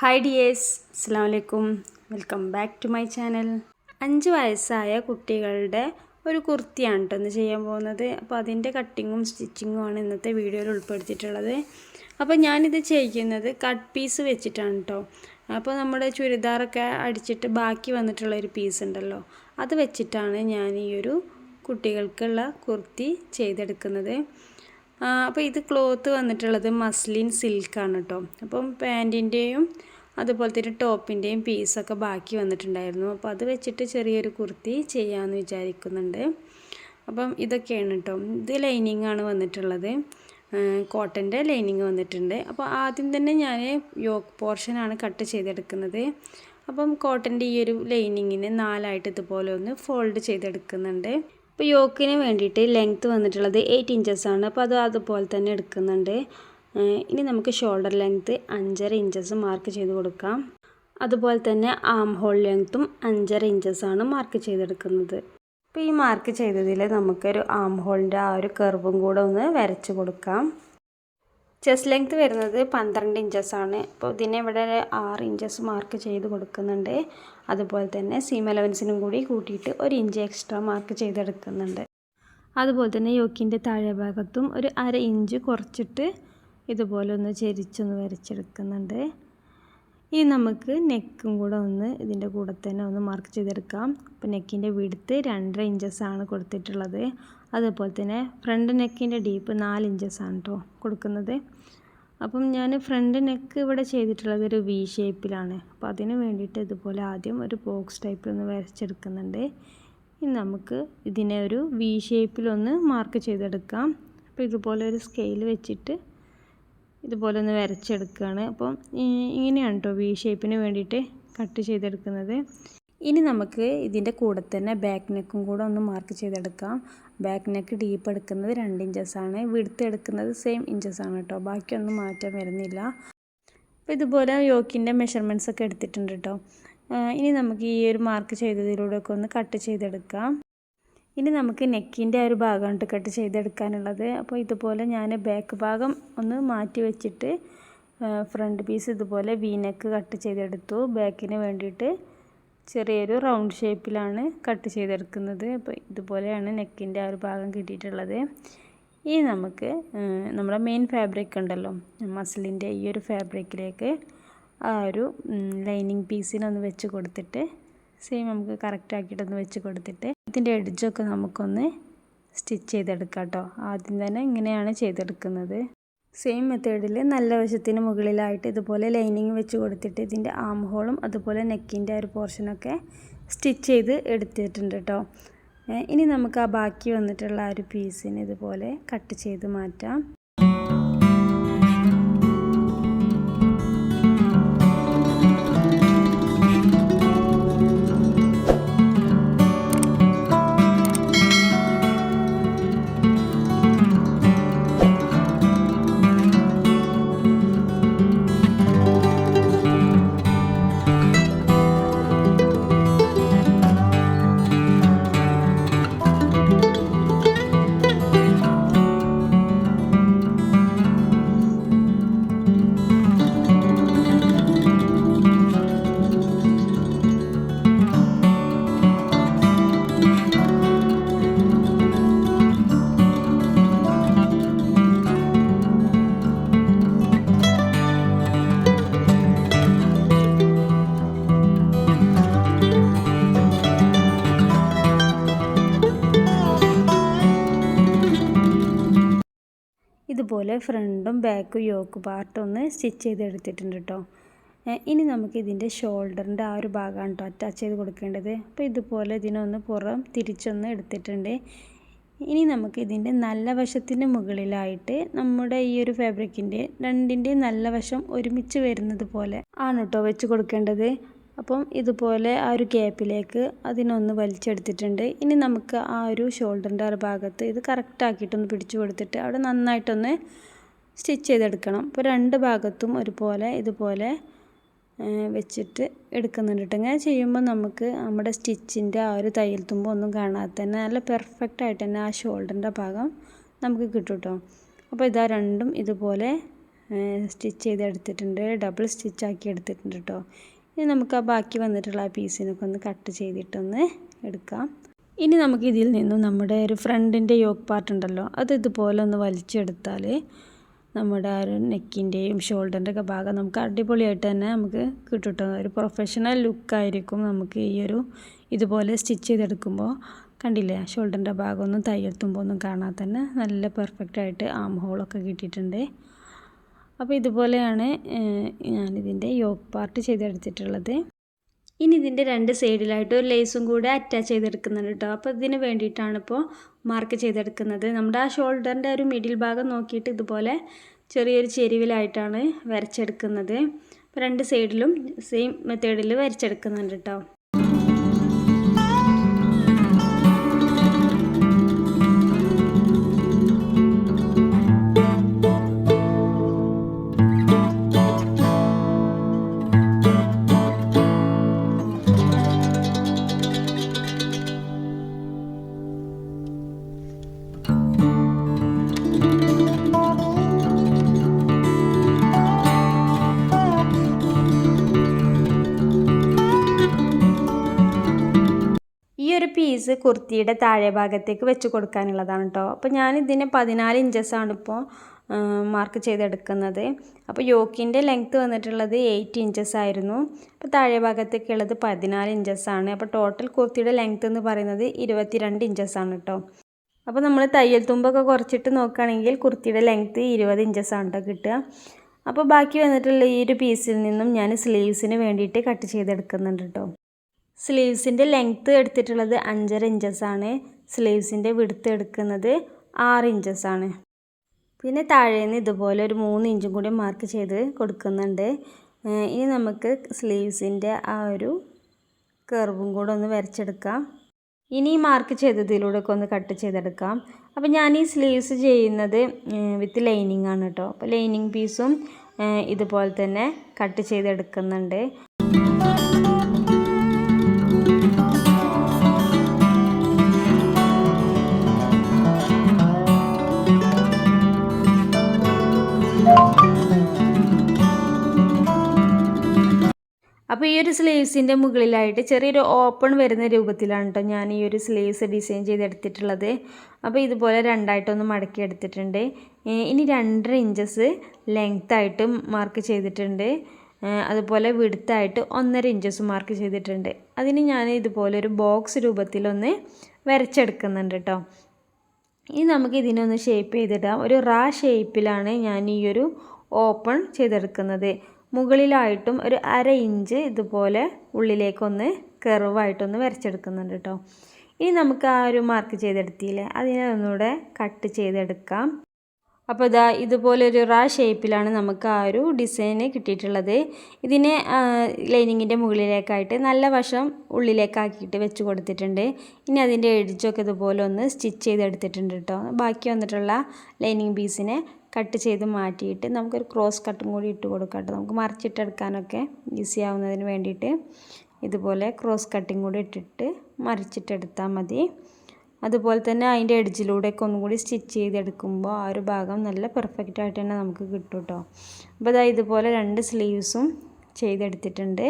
Hi dears അസ്സാം വലൈക്കും welcome back to my channel അഞ്ച് വയസ്സായ കുട്ടികളുടെ ഒരു കുർത്തിയാണ് കേട്ടോ ഇന്ന് ചെയ്യാൻ പോകുന്നത്. അപ്പോൾ അതിന്റെ കട്ടിങ്ങും സ്റ്റിച്ചിങ്ങും ആണ് ഇന്നത്തെ വീഡിയോയിൽ ഉൾപ്പെടുത്തിയിട്ടുള്ളത്. അപ്പോൾ ഞാനിത് ചെയ്യുന്നത് കട്ട് പീസ് വെച്ചിട്ടാണ് കേട്ടോ അപ്പോൾ നമ്മുടെ ചുരിദാറൊക്കെ അടിച്ചിട്ട് ബാക്കി വന്നിട്ടുള്ള ഒരു പീസ് ഉണ്ടല്ലോ. അത് വെച്ചിട്ടാണ് ഞാൻ ഈ ഒരു കുട്ടികൾക്കുള്ള കുർത്തി ചെയ്തെടുക്കുന്നത്. അപ്പോൾ ഇത് ക്ലോത്ത് വന്നിട്ടുള്ളത് മസ്ലിൻ സിൽക്കാണ് കേട്ടോ അപ്പം പാന്റിന്റെയും അതുപോലെ തന്നെ ടോപ്പിന്റെയും പീസൊക്കെ ബാക്കി വന്നിട്ടുണ്ടായിരുന്നു. അപ്പോൾ അത് വെച്ചിട്ട് ചെറിയൊരു കുർത്തി ചെയ്യാമെന്ന് വിചാരിക്കുന്നുണ്ട്. അപ്പം ഇതൊക്കെയാണ് കേട്ടോ ഇത് ലൈനിങ് ആണ് വന്നിട്ടുള്ളത്. കോട്ടന്റെ ലൈനിങ് വന്നിട്ടുണ്ട്. അപ്പോൾ ആദ്യം തന്നെ ഞാൻ യോക്ക് പോർഷനാണ് കട്ട് ചെയ്തെടുക്കുന്നത്. അപ്പം കോട്ടന്റെ ഈ ഒരു ലൈനിങ്ങിന് നാലായിട്ട് ഇതുപോലെ ഒന്ന് ഫോൾഡ് ചെയ്തെടുക്കുന്നുണ്ട്. ഇപ്പോൾ യോക്കിന് വേണ്ടിയിട്ട് ലെങ്ത്ത് വന്നിട്ടുള്ളത് എയ്റ്റ് ഇഞ്ചസ് ആണ്. അപ്പോൾ അത് അതുപോലെ തന്നെ എടുക്കുന്നുണ്ട്. ഇനി നമുക്ക് ഷോൾഡർ ലെങ്ത്ത് അഞ്ചര ഇഞ്ചസ് മാർക്ക് ചെയ്ത് കൊടുക്കാം. അതുപോലെ തന്നെ ആം ഹോൾ ലെങ്ത്തും അഞ്ചര ആണ് മാർക്ക് ചെയ്തെടുക്കുന്നത്. അപ്പോൾ ഈ മാർക്ക് ചെയ്തതിൽ നമുക്കൊരു ആം ഹോളിന്റെ ആ ഒരു കർവും കൂടെ ഒന്ന് വരച്ച് കൊടുക്കാം. ചെസ്റ്റ് ലെങ്ത്ത് വരുന്നത് പന്ത്രണ്ട് ഇഞ്ചസ് ആണ്. അപ്പോൾ ഇതിനെ ഇവിടെ ആറ് ഇഞ്ചസ് മാർക്ക് ചെയ്ത് കൊടുക്കുന്നുണ്ട്. അതുപോലെ തന്നെ സീം അലവൻസിനും കൂടി കൂട്ടിയിട്ട് ഒരു ഇഞ്ച് എക്സ്ട്രാ മാർക്ക് ചെയ്തെടുക്കുന്നുണ്ട്. അതുപോലെ തന്നെ യോക്കിന്റെ താഴെ ഭാഗത്തും ഒരു അര ഇഞ്ച് കുറച്ചിട്ട് ഇതുപോലെ ഒന്ന് ചെരിച്ചൊന്ന് വരച്ചെടുക്കുന്നുണ്ട്. ഇനി നമുക്ക് നെക്കും കൂടെ ഒന്ന് ഇതിന്റെ കൂടെ തന്നെ ഒന്ന് മാർക്ക് ചെയ്തെടുക്കാം. അപ്പോൾ നെക്കിന്റെ വിടുത്ത് രണ്ടര ആണ് കൊടുത്തിട്ടുള്ളത്. അതുപോലെ തന്നെ ഫ്രണ്ട് നെക്കിന്റെ ഡീപ്പ് നാല് ആണ് കേട്ടോ കൊടുക്കുന്നത്. അപ്പം ഞാൻ ഫ്രണ്ട് നെക്ക് ഇവിടെ ചെയ്തിട്ടുള്ളത് ഒരു വി ഷേപ്പിലാണ് അപ്പോൾ അതിന് വേണ്ടിയിട്ട് ഇതുപോലെ ആദ്യം ഒരു ബോക്സ് ടൈപ്പിൽ ഒന്ന് വരച്ചെടുക്കുന്നുണ്ട്. ഇനി നമുക്ക് ഇതിനെ ഒരു വി ഷേപ്പിലൊന്ന് മാർക്ക് ചെയ്തെടുക്കാം. അപ്പോൾ ഇതുപോലെ ഒരു സ്കെയിൽ വെച്ചിട്ട് ഇതുപോലെ ഒന്ന് വരച്ചെടുക്കുകയാണ്. അപ്പം ഇങ്ങനെയാണ് കേട്ടോ വി ഷേപ്പിന് വേണ്ടിയിട്ട് കട്ട് ചെയ്തെടുക്കുന്നത്. ഇനി നമുക്ക് ഇതിന്റെ കൂടെ തന്നെ ബാക്ക് നെക്കും കൂടെ ഒന്ന് മാർക്ക് ചെയ്തെടുക്കാം. ബാക്ക് നെക്ക് ഡീപ്പ് എടുക്കുന്നത് രണ്ട് ആണ്. വിടുത്ത് എടുക്കുന്നത് സെയിം ഇഞ്ചസ് ആണ് കേട്ടോ ബാക്കിയൊന്നും മാറ്റം വരുന്നില്ല. അപ്പോൾ ഇതുപോലെ യോക്കിന്റെ മെഷർമെന്റ്സ് ഒക്കെ എടുത്തിട്ടുണ്ട് കേട്ടോ ഇനി നമുക്ക് ഈ ഒരു മാർക്ക് ചെയ്തതിലൂടെ ഒക്കെ ഒന്ന് കട്ട് ചെയ്തെടുക്കാം. ഇനി നമുക്ക് നെക്കിന്റെ ഒരു ഭാഗമാണ് കട്ട് ചെയ്തെടുക്കാനുള്ളത്. അപ്പോൾ ഇതുപോലെ ഞാൻ ബാക്ക് ഭാഗം ഒന്ന് മാറ്റി വെച്ചിട്ട് ഫ്രണ്ട് പീസ് ഇതുപോലെ വി നെക്ക് കട്ട് ചെയ്തെടുത്തു. ബാക്കിന് വേണ്ടിയിട്ട് ചെറിയൊരു റൗണ്ട് ഷേപ്പിലാണ് കട്ട് ചെയ്തെടുക്കുന്നത്. അപ്പോൾ ഇതുപോലെയാണ് നെക്കിന്റെ ആ ഒരു ഭാഗം കിട്ടിയിട്ടുള്ളത്. ഈ നമുക്ക് നമ്മുടെ മെയിൻ ഫാബ്രിക് ഉണ്ടല്ലോ മസിലിന്റെ ഈ ഒരു ഫാബ്രിക്കിലേക്ക് ആ ഒരു ലൈനിങ് പീസിനൊന്ന് വെച്ച് കൊടുത്തിട്ട് സെയിം നമുക്ക് കറക്റ്റ് ആക്കിയിട്ടൊന്ന് വെച്ച് കൊടുത്തിട്ട് ഇതിന്റെ എഡ്ജൊക്കെ നമുക്കൊന്ന് സ്റ്റിച്ച് ചെയ്തെടുക്കാം കേട്ടോ. ആദ്യം തന്നെ ഇങ്ങനെയാണ് ചെയ്തെടുക്കുന്നത്. സെയിം മെത്തേഡിൽ നല്ല വശത്തിന് മുകളിലായിട്ട് ഇതുപോലെ ലൈനിങ് വെച്ച് കൊടുത്തിട്ട് ഇതിന്റെ ആം ഹോളും അതുപോലെ നെക്കിന്റെ ഒരു പോർഷനൊക്കെ സ്റ്റിച്ച് ചെയ്ത് എടുത്തിട്ടുണ്ട് കേട്ടോ ഇനി നമുക്ക് ആ ബാക്കി വന്നിട്ടുള്ള ആ ഒരു പീസിന് ഇതുപോലെ കട്ട് ചെയ്ത് മാറ്റാം. ഇതുപോലെ ഫ്രണ്ടും ബാക്കും യോക്ക് പാർട്ടും ഒന്ന് സ്റ്റിച്ച് ചെയ്തെടുത്തിട്ടുണ്ട് കേട്ടോ ഇനി നമുക്ക് ഇതിന്റെ ഷോൾഡറിന്റെ ആ ഒരു ഭാഗമാണ് കേട്ടോ അറ്റാച്ച് ചെയ്ത് കൊടുക്കേണ്ടത്. അപ്പോൾ ഇതുപോലെ ഇതിനൊന്ന് പുറം തിരിച്ചൊന്ന് എടുത്തിട്ടുണ്ട്. ഇനി നമുക്ക് ഇതിന്റെ നല്ല വശത്തിന് മുകളിലായിട്ട് നമ്മുടെ ഈ ഒരു ഫാബ്രിക്കിന്റെ രണ്ടിന്റെ നല്ല വശം ഒരുമിച്ച് വരുന്നത് പോലെ ആണ് കേട്ടോ വെച്ച് കൊടുക്കേണ്ടത്. അപ്പം ഇതുപോലെ ആ ഒരു ഗ്യാപ്പിലേക്ക് അതിനൊന്ന് വലിച്ചെടുത്തിട്ടുണ്ട്. ഇനി നമുക്ക് ആ ഒരു ഷോൾഡറിന്റെ ആ ഭാഗത്ത് ഇത് കറക്റ്റാക്കിയിട്ടൊന്ന് പിടിച്ചു കൊടുത്തിട്ട് അവിടെ നന്നായിട്ടൊന്ന് സ്റ്റിച്ച് ചെയ്തെടുക്കണം. അപ്പോൾ രണ്ട് ഭാഗത്തും ഒരുപോലെ ഇതുപോലെ വെച്ചിട്ട് എടുക്കുന്നുണ്ട് കേട്ടോ. ഇങ്ങനെ ചെയ്യുമ്പോൾ നമുക്ക് നമ്മുടെ സ്റ്റിച്ചിന്റെ ആ ഒരു തയ്യൽ തുമ്പോൾ ഒന്നും കാണാതെ തന്നെ നല്ല പെർഫെക്റ്റ് ആയിട്ട് തന്നെ ആ ഷോൾഡറിന്റെ ഭാഗം നമുക്ക് കിട്ടും കേട്ടോ. അപ്പോൾ ഇതാ രണ്ടും ഇതുപോലെ സ്റ്റിച്ച് ചെയ്തെടുത്തിട്ടുണ്ട്. ഡബിൾ സ്റ്റിച്ചാക്കി എടുത്തിട്ടുണ്ട് കേട്ടോ. ഇനി നമുക്ക് ആ ബാക്കി വന്നിട്ടുള്ള ആ പീസിനൊക്കെ ഒന്ന് കട്ട് ചെയ്തിട്ടൊന്ന് എടുക്കാം. ഇനി നമുക്ക് ഇതിൽ നിന്നും നമ്മുടെ ഒരു ഫ്രണ്ടിന്റെ യോക്ക് പാർട്ട് ഉണ്ടല്ലോ അത് ഇതുപോലെ ഒന്ന് വലിച്ചെടുത്താൽ നമ്മുടെ ആ ഒരു നെക്കിന്റെയും ഷോൾഡറിന്റെ ഒക്കെ ഭാഗം നമുക്ക് അടിപൊളിയായിട്ട് തന്നെ നമുക്ക് കിട്ടും ഒരു പ്രൊഫഷണൽ ലുക്കായിരിക്കും നമുക്ക് ഈ ഒരു ഇതുപോലെ സ്റ്റിച്ച് ചെയ്തെടുക്കുമ്പോൾ കണ്ടില്ലേ? ഷോൾഡറിന്റെ ഭാഗമൊന്നും തയ്യെത്തുമ്പോൾ ഒന്നും കാണാതെ തന്നെ നല്ല പെർഫെക്റ്റായിട്ട് ആം ഹോളൊക്കെ കിട്ടിയിട്ടുണ്ട്. അപ്പോൾ ഇതുപോലെയാണ് ഞാനിതിന്റെ യോക്ക് പാർട്ട് ചെയ്തെടുത്തിട്ടുള്ളത്. ഇനി ഇതിന്റെ രണ്ട് സൈഡിലായിട്ട് ഒരു ലേസും കൂടെ അറ്റാച്ച് ചെയ്തെടുക്കുന്നുണ്ട് കേട്ടോ. അപ്പോൾ ഇതിന് വേണ്ടിയിട്ടാണ് ഇപ്പോൾ മാർക്ക് ചെയ്തെടുക്കുന്നത്. നമ്മുടെ ആ ഷോൾഡറിന്റെ ഒരു മിഡിൽ ഭാഗം നോക്കിയിട്ട് ഇതുപോലെ ചെറിയൊരു ചെരിവിലായിട്ടാണ് വരച്ചെടുക്കുന്നത്. അപ്പോൾ രണ്ട് സൈഡിലും സെയിം മെത്തേഡിൽ വരച്ചെടുക്കുന്നുണ്ട് കേട്ടോ. ഒരു പീസ് കുർത്തിയുടെ താഴെ ഭാഗത്തേക്ക് വെച്ച് കൊടുക്കാനുള്ളതാണ് കേട്ടോ അപ്പോൾ ഞാൻ ഇതിന് പതിനാല് ഇഞ്ചസാണ് ഇപ്പോൾ മാർക്ക് ചെയ്തെടുക്കുന്നത്. അപ്പോൾ യോക്കിന്റെ ലെങ്ത്ത് വന്നിട്ടുള്ളത് എയ്റ്റ് ഇഞ്ചസ് ആയിരുന്നു. അപ്പോൾ താഴെ ഭാഗത്തേക്കുള്ളത് പതിനാല് ഇഞ്ചസാണ് അപ്പോൾ ടോട്ടൽ കുർത്തിയുടെ ലെങ്ത്ത് എന്ന് പറയുന്നത് ഇരുപത്തിരണ്ട് ഇഞ്ചസാണ് കേട്ടോ അപ്പോൾ നമ്മൾ തയ്യൽ തുമ്പൊക്കെ കുറച്ചിട്ട് നോക്കുകയാണെങ്കിൽ കുർത്തിയുടെ ലെങ്ത്ത് ഇരുപത് ഇഞ്ചസാണ് കേട്ടോ കിട്ടുക. അപ്പോൾ ബാക്കി വന്നിട്ടുള്ള ഈ ഒരു പീസിൽ നിന്നും ഞാൻ സ്ലീവ്സിന് വേണ്ടിയിട്ട് കട്ട് ചെയ്തെടുക്കുന്നുണ്ട് കേട്ടോ സ്ലീവ്സിന്റെ ലെങ്ത്ത് എടുത്തിട്ടുള്ളത് അഞ്ചര ഇഞ്ചസാണ് സ്ലീവ്സിന്റെ വിടുത്ത് എടുക്കുന്നത് ആറ് ഇഞ്ചസാണ് പിന്നെ താഴേന്ന് ഇതുപോലെ ഒരു മൂന്ന് ഇഞ്ചും കൂടി മാർക്ക് ചെയ്ത് കൊടുക്കുന്നുണ്ട്. ഇനി നമുക്ക് സ്ലീവ്സിന്റെ ആ ഒരു കർവും കൂടെ ഒന്ന് വരച്ചെടുക്കാം. ഇനി മാർക്ക് ചെയ്തതിലൂടെ ഒക്കെ ഒന്ന് കട്ട് ചെയ്തെടുക്കാം. അപ്പോൾ ഞാൻ ഈ സ്ലീവ്സ് ചെയ്യുന്നത് വിത്ത് ലൈനിങ് ആണ് കേട്ടോ അപ്പോൾ ലൈനിങ് പീസും ഇതുപോലെ തന്നെ കട്ട് ചെയ്തെടുക്കുന്നുണ്ട്. അപ്പോൾ ഈ ഒരു സ്ലീവ്സിന്റെ മുകളിലായിട്ട് ചെറിയൊരു ഓപ്പൺ വരുന്ന രൂപത്തിലാണ് കേട്ടോ ഞാൻ ഈ ഒരു സ്ലീവ്സ് ഡിസൈൻ ചെയ്തെടുത്തിട്ടുള്ളത്. അപ്പോൾ ഇതുപോലെ രണ്ടായിട്ടൊന്ന് മടക്കി എടുത്തിട്ടുണ്ട്. ഇനി രണ്ടര ഇഞ്ചസ് ലെങ്ത്തായിട്ട് മാർക്ക് ചെയ്തിട്ടുണ്ട്. അതുപോലെ വിടുത്തായിട്ട് ഒന്നര ഇഞ്ചസ് മാർക്ക് ചെയ്തിട്ടുണ്ട്. അതിന് ഞാൻ ഇതുപോലെ ഒരു ബോക്സ് രൂപത്തിലൊന്ന് വരച്ചെടുക്കുന്നുണ്ട് കേട്ടോ ഇനി നമുക്ക് ഇതിനൊന്ന് ഷേപ്പ് ചെയ്തിടാം. ഒരു റാ ഷേപ്പിലാണ് ഞാൻ ഈ ഒരു ഓപ്പൺ ചെയ്തെടുക്കുന്നത്. മുകളിലായിട്ടും ഒരു അര ഇഞ്ച് ഇതുപോലെ ഉള്ളിലേക്കൊന്ന് കെർവായിട്ടൊന്ന് വരച്ചെടുക്കുന്നുണ്ട് കേട്ടോ ഇനി നമുക്ക് ആ ഒരു മാർക്ക് ചെയ്തെടുത്തില്ലേ? അതിനെ ഒന്നുകൂടെ കട്ട് ചെയ്തെടുക്കാം. അപ്പോൾ ഇതാ ഇതുപോലെ ഒരു റാ ഷേപ്പിലാണ് നമുക്ക് ആ ഒരു ഡിസൈന് കിട്ടിയിട്ടുള്ളത്. ഇതിനെ ലൈനിങ്ങിന്റെ മുകളിലേക്കായിട്ട് നല്ല വശം ഉള്ളിലേക്കാക്കിയിട്ട് വെച്ച് കൊടുത്തിട്ടുണ്ട്. ഇനി അതിന്റെ എഡ്ജൊക്കെ ഇതുപോലെ ഒന്ന് സ്റ്റിച്ച് ചെയ്തെടുത്തിട്ടുണ്ട് കേട്ടോ ബാക്കി വന്നിട്ടുള്ള ലൈനിങ് പീസിനെ കട്ട് ചെയ്ത് മാറ്റിയിട്ട് നമുക്കൊരു ക്രോസ് കട്ടും കൂടി ഇട്ട് കൊടുക്കാം കേട്ടോ നമുക്ക് മറിച്ചിട്ടെടുക്കാനൊക്കെ ഈസി ആവുന്നതിന് വേണ്ടിയിട്ട് ഇതുപോലെ ക്രോസ് കട്ടിങ് കൂടി ഇട്ടിട്ട് മറിച്ചിട്ടെടുത്താൽ മതി. അതുപോലെ തന്നെ അതിന്റെ എഡ്ജിലൂടെയൊക്കെ ഒന്നും കൂടി സ്റ്റിച്ച് ചെയ്തെടുക്കുമ്പോൾ ആ ഒരു ഭാഗം നല്ല പെർഫെക്റ്റ് ആയിട്ട് തന്നെ നമുക്ക് കിട്ടും കേട്ടോ അപ്പോൾ അതായത് ഇതുപോലെ രണ്ട് സ്ലീവ്സും ചെയ്തെടുത്തിട്ടുണ്ട്.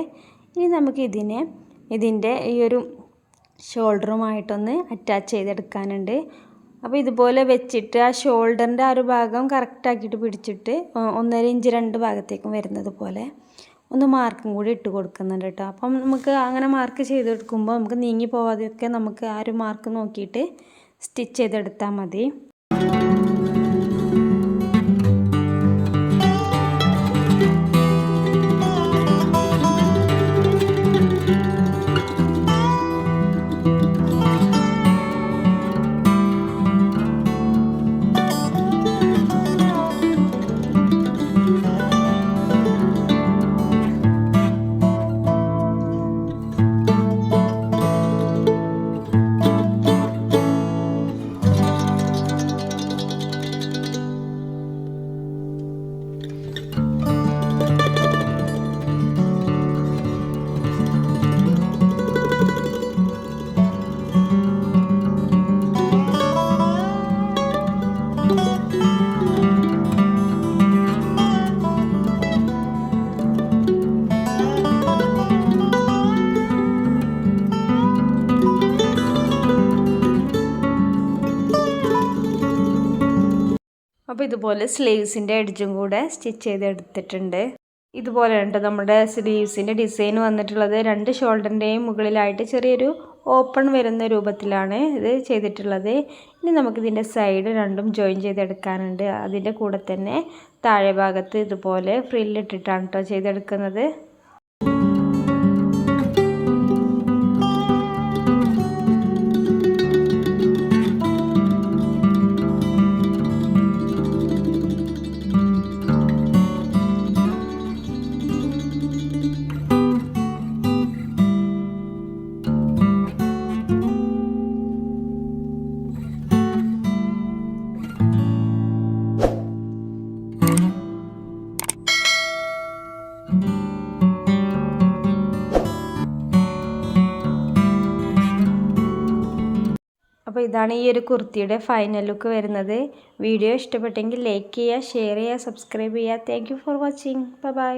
ഇനി നമുക്ക് ഇതിനെ ഇതിന്റെ ഈ ഒരു ഷോൾഡറുമായിട്ടൊന്ന് അറ്റാച്ച് ചെയ്തെടുക്കാനുണ്ട്. അപ്പോൾ ഇതുപോലെ വെച്ചിട്ട് ആ ഷോൾഡറിന്റെ ആ ഒരു ഭാഗം കറക്റ്റാക്കിയിട്ട് പിടിച്ചിട്ട് ഒന്നര ഇഞ്ച് രണ്ട് ഭാഗത്തേക്കും വരുന്നത് പോലെ. ഒന്ന് മാർക്കും കൂടി ഇട്ട് കൊടുക്കുന്നുണ്ട് കേട്ടോ. അപ്പം നമുക്ക് അങ്ങനെ മാർക്ക് ചെയ്തെടുക്കുമ്പോൾ നമുക്ക് നീങ്ങി പോവാതെയൊക്കെ നമുക്ക് ആ ഒരു മാർക്ക് നോക്കിയിട്ട് സ്റ്റിച്ച് ചെയ്തെടുത്താൽ മതി. ഇതുപോലെ സ്ലീവ്സിന്റെ എഡ്ജും കൂടെ സ്റ്റിച്ച് ചെയ്തെടുത്തിട്ടുണ്ട്. ഇതുപോലെ ഉണ്ട് നമ്മുടെ സ്ലീവ്സിന്റെ ഡിസൈൻ വന്നിട്ടുള്ളത് രണ്ട് ഷോൾഡറിന്റെയും മുകളിലായിട്ട് ചെറിയൊരു ഓപ്പൺ വരുന്ന രൂപത്തിലാണ് ഇത് ചെയ്തിട്ടുള്ളത്. ഇനി നമുക്കിതിന്റെ സൈഡ് രണ്ടും ജോയിൻ ചെയ്തെടുക്കാനുണ്ട്. അതിന്റെ കൂടെ തന്നെ താഴെ ഭാഗത്ത് ഇതുപോലെ ഫ്രില്ലിട്ടിട്ടാണ് കേട്ടോ ചെയ്തെടുക്കുന്നത്. അപ്പോൾ ഇതാണ് ഈ ഒരു കുർത്തിയുടെ ഫൈനൽ ലുക്ക് വരുന്നത്. വീഡിയോ ഇഷ്ടപ്പെട്ടെങ്കിൽ ലൈക്ക് ചെയ്യുക ഷെയർ ചെയ്യുക സബ്സ്ക്രൈബ് ചെയ്യുക. Thank for watching bye